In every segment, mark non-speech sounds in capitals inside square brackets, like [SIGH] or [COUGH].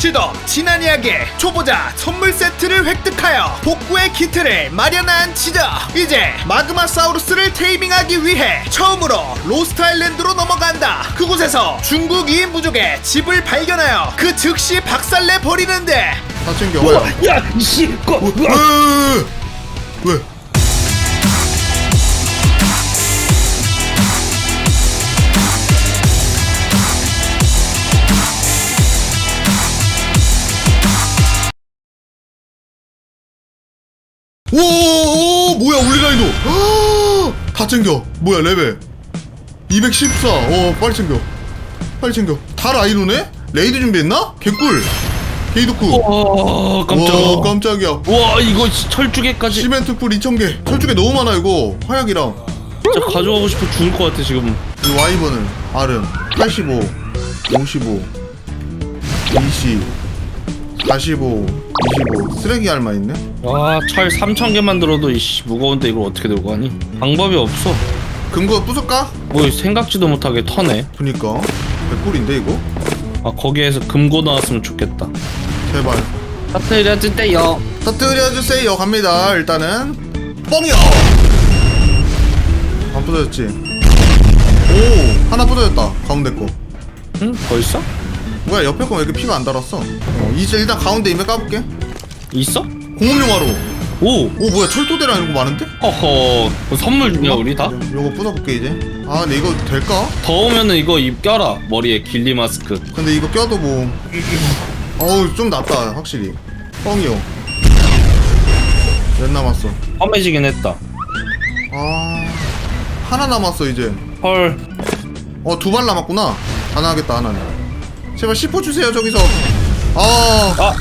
지독 지난이하게 초보자 선물 세트를 획득하여 복구의 키트를 마련한 지적 이제 마그마사우루스를 테이밍하기 위해 처음으로 로스트 아일랜드로 넘어간다 그곳에서 중국 2인 부족의 집을 발견하여 그 즉시 박살내 버리는데 다 챙겨 뭐야 야, 이 씨, 거, 왜, 왜, 왜? 왜? 오, 오, 뭐야, 울리라이도. 다 챙겨. 뭐야, 레벨. 214. 어, 빨리 챙겨. 빨리 챙겨. 다 라이노네? 레이드 준비했나? 개꿀. 게이도쿠. 와, 깜짝아. 와, 깜짝이야. 와, 이거 철쭉에까지 시멘트 풀 2,000개. 철쭉에 너무 많아, 이거. 화약이랑. 진짜 가져가고 싶어 죽을 것 같아 지금. 이 와이번은 아름 85, 55, 20, 45, 25. 쓰레기 알마 있네? 와, 철 3천 개 만 들어도 이씨 무거운데 이걸 어떻게 들고 가니? 방법이 없어. 금고 부술까? 뭐 생각지도 못하게 터네. 그니까. 개꿀인데, 이거? 아 거기에서 금고 나왔으면 좋겠다. 제발. 터트려 줄 때요. 터뜨려 주세요. 갑니다. 일단은. 뻥이요! 안 부서졌지? 오! 하나 부서졌다. 가운데 거. 응? 벌써? 뭐야, 옆에 거왜 이렇게 피가 안 달았어? 어, 이제 일단 가운데 임에 까볼게. 있어? 공업용화로. 오. 오, 뭐야, 철도대랑 이런 거 많은데? 허허. 뭐 선물 주냐 우리 다? 요거 부숴볼게 이제 아 근데 이거 될까? 더우면은 이거 입 껴라 머리에 길리 마스크. 근데 이거 껴도 뭐 어우 좀 낫다 확실히 뻥이요 몇 남았어 험해지긴 했다. 아 하나 남았어 이제 헐. 어두 발 남았구나 하나 하겠다 하나는 제발 10호 주세요 저기서 아아 아.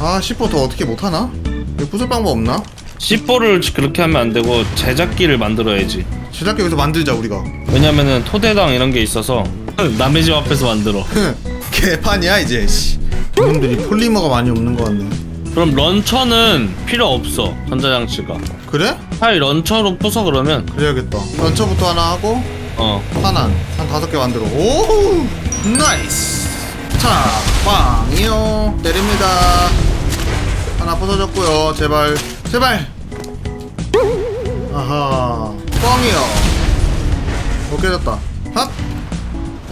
아, 10호 더 어떻게 못하나? 이거 부술 방법 없나? C4를 그렇게 하면 안 되고 제작기를 만들어야지. 제작기 여기서 만들자 우리가 왜냐면은 토대당 이런 게 있어서 남의 집 앞에서 만들어. [LAUGHS] 개판이야 이제 씨 이놈들이 폴리머가 많이 없는 것 같네 그럼 런처는 필요 없어 전자장치가. 그래? 차라리 런처로 부숴 그러면 그래야겠다 런처부터 하나 하고 어 하나 한 다섯 개 만들어 오 나이스 자 빵이요. 때립니다. 하나 부서졌고요. 제발 제발. 아하 뻥이요. 못 깨졌다. 핫!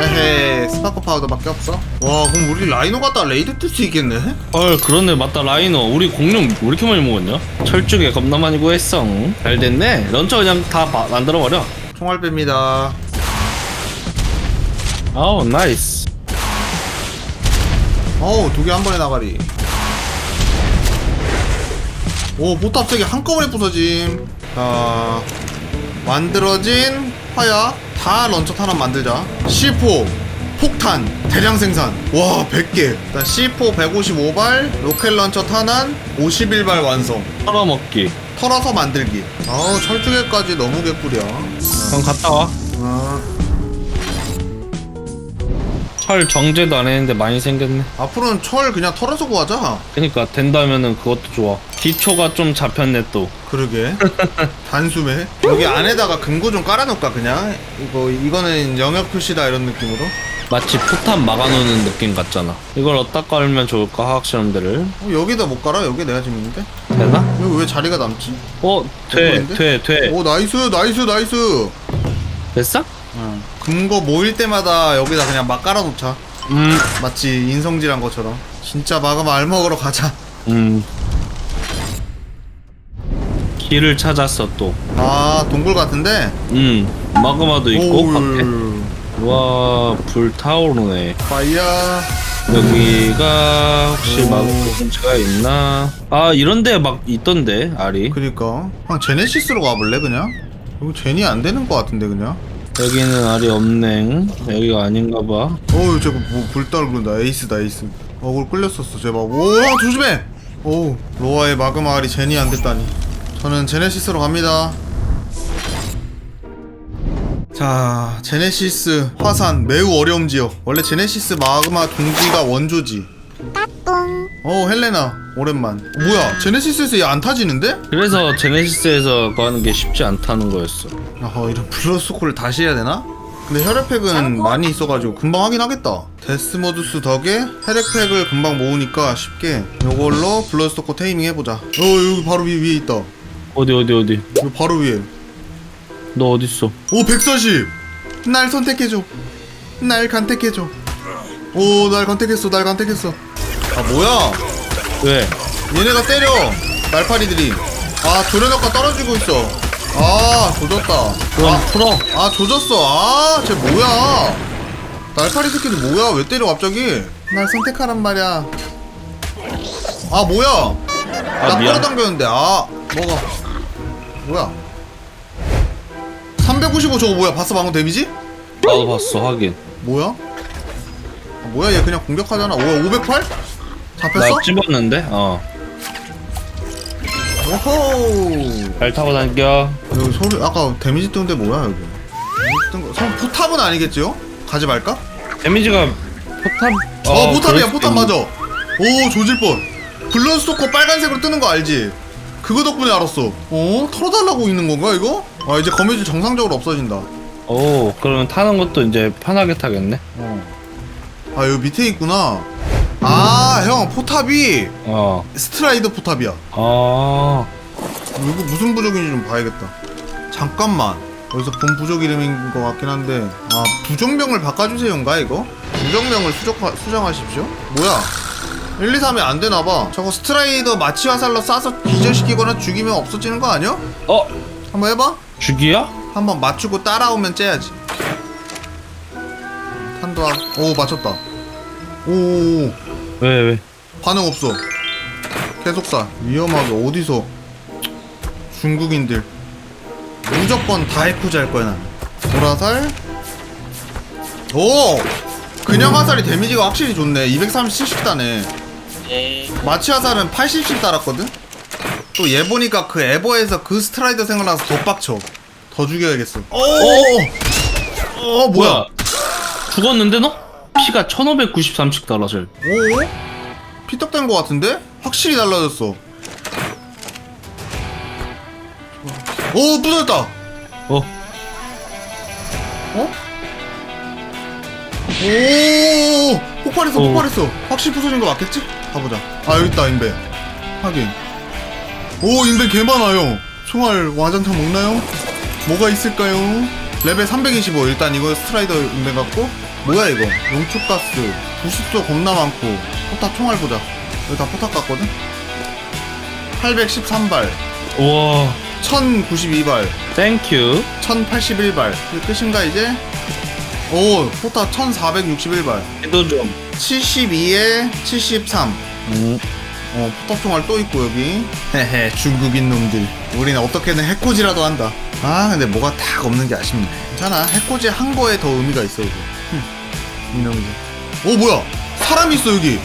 헤헤 스파크 파우더밖에 없어? 와 그럼 우리 라이노 갔다 레이드 뜰 수 있겠네? 헐 그러네. 맞다 라이너 우리 공룡 왜 이렇게 많이 먹었냐? 철쭉에 겁나 많이 구했어. 잘 됐네. 런처 그냥 다 바- 만들어버려. 총알 뺍니다. 아우 나이스 어우 두 개 한 번에 나가리. 오 보탑 세개 한꺼번에 부서짐. 자 만들어진 화약 다 런처 탄환 만들자. C4 폭탄 대량 생산. 와 100개. 일단 C4 155발 로켓 런처 탄환 51발 완성. 털어먹기. 털어서 만들기. 아우 철쭉에까지 너무 개꿀이야 그럼 갔다 와 철 정제도 안 했는데 많이 생겼네 앞으로는 철 그냥 털어서 구하자 그니까 된다면은 그것도 좋아 기초가 좀 잡혔네 또 그러게 [LAUGHS] 단숨에 여기 안에다가 금고 좀 깔아놓을까 그냥 이거 이거는 영역 표시다 이런 느낌으로 마치 포탄 막아놓는 느낌 같잖아 이걸 어디다 깔면 좋을까 화학실험대를 어, 여기다 못 깔아 여기 내가 지금 있는데 되나? 여기 왜 자리가 남지 어? 돼! 돼! 돼! 오 나이스 나이스 나이스 됐어? 금고 모일 때마다 여기다 그냥 막 깔아놓자. 음, 마치 인성질한 것처럼. 진짜 마그마 알 먹으러 가자. 음. 길을 찾았어 또. 아 동굴 같은데? 음, 마그마도 있고 밖에. 와 불 타오르네. 파이어. 여기가 혹시 오. 마그마 근처가 있나? 아 이런데 막 있던데 알이. 그니까. 그냥 제네시스로 가볼래 그냥? 여기 제니 안 되는 것 같은데 그냥 여기는 알이 없네. 여기가 아닌가 봐. 어우 저거 뭐불 떨군다. 에이스다 에이스. 어글 끌렸었어 제발 오 조심해! 오 로아의 마그마 알이 제니 안 됐다니. 저는 제네시스로 갑니다. 자 제네시스 화산 매우 어려움 지역. 원래 제네시스 마그마 동지가 원조지. 어 헬레나 오랜만. 뭐야 제네시스에서 얘 안 타지는데? 그래서 제네시스에서 그거 하는 게 쉽지 않다는 거였어. 아 이런 블러스콜을 다시 해야 되나? 근데 혈액팩은 많이 있어가지고 금방 하긴 하겠다. 데스모드스 덕에 혈액팩을 금방 모으니까 쉽게 요걸로 블러스토커 테이밍 해보자. 어 여기 바로 위, 위에 있다. 어디 어디 어디? 여기 바로 위에. 너 어딨어? 오 140! 날 선택해줘. 날 간택해줘. 오 날 간택했어 날 간택했어. 아 뭐야 왜? 얘네가 때려. 날파리들이. 아 조련학과 떨어지고 있어. 아 조졌다. 그럼 아, 풀어. 아 조졌어. 아쟤 뭐야? 날파리 새끼들 뭐야? 왜 때려 갑자기? 날 선택하란 말이야. 아 뭐야? 아 나 미안. 끌어당겼는데. 아 먹어. 뭐야? 395 저거 뭐야? 봤어 방금 데미지? 나도 봤어 하긴 뭐야? 아, 뭐야? 얘 그냥 공격하잖아. 오 508? 나 잡혔어? 찝었는데? 어잘 오호! 타고 다녀 여기 소리 아까 데미지 뜬데 뭐야 여기? 데미지 뜬 거, 설 포탑은 아니겠죠? 가지 말까? 데미지가 포탑? 어, 포탑이야 그럴 포탑 수 맞아. 오 조질 뻔. 블런스토커 빨간색으로 뜨는 거 알지? 그거 덕분에 알았어. 어? 털어달라고 있는 건가 이거? 아 이제 거미줄 정상적으로 없어진다. 오 그러면 타는 것도 이제 편하게 타겠네? 아 여기 밑에 있구나 아 형 포탑이 어. 스트라이더 포탑이야. 아, 이거 무슨 부족인지 좀 봐야겠다. 잠깐만. 여기서 본 부족 이름인 것 같긴 한데. 아 부정명을 바꿔주세요인가 이거? 부정명을 수정, 수정하십시오. 뭐야? 1, 2, 3이 안 되나봐. 저거 스트라이더 마취 화살로 쏴서 기절시키거나 죽이면 없어지는 거 아니야? 어? 한번 해봐. 죽이야? 한번 맞추고 따라오면 째야지. 탄도학 오 맞췄다. 오 왜 왜? 반응 없어. 계속 쏴 위험하게 어디서? 중국인들. 무조건 다이쿠즈 할 거야 나는. 보라살? 오! 그냥 화살이 데미지가 확실히 좋네. 230, 70 다네. 마취 화살은 80씩 달았거든? 또 얘 보니까 그 에버에서 그 스트라이더 생각나서 더 빡쳐. 더 죽여야겠어. 오, 어 뭐야? 죽었는데 너? 피가 1593씩 달라질 오? 피떡된 거 같은데? 확실히 달라졌어. 오, 부서졌다. 어? 어? 오, 폭발했어, 오. 폭발했어. 확실히 부서진 거 맞겠지? 가보자. 아, 여기 있다, 인벤. 하긴. 오, 인벤 개 많아요. 총알 와장창 먹나요? 뭐가 있을까요? 레벨 325. 일단 이거 스트라이더 인벤 같고. 뭐야, 이거? 용축가스. 부식도 겁나 많고. 포탑 총알 보자. 여기 다 포탑 같거든? 813발. 우와 1092발. 땡큐 1081발. 이게 끝인가, 이제? 오, 포탑 1461발. 해도 좀 72에 73. 음. 어, 포탑 총알 또 있고, 여기. 헤헤, 중국인 놈들. 우리는 어떻게든 해코지라도 한다. 아, 근데 뭐가 딱 없는 게 아쉽네. 괜찮아. 해코지 한 거에 더 의미가 있어, 여기. 흠, 이놈들. 오, 뭐야? 사람이 있어, 여기.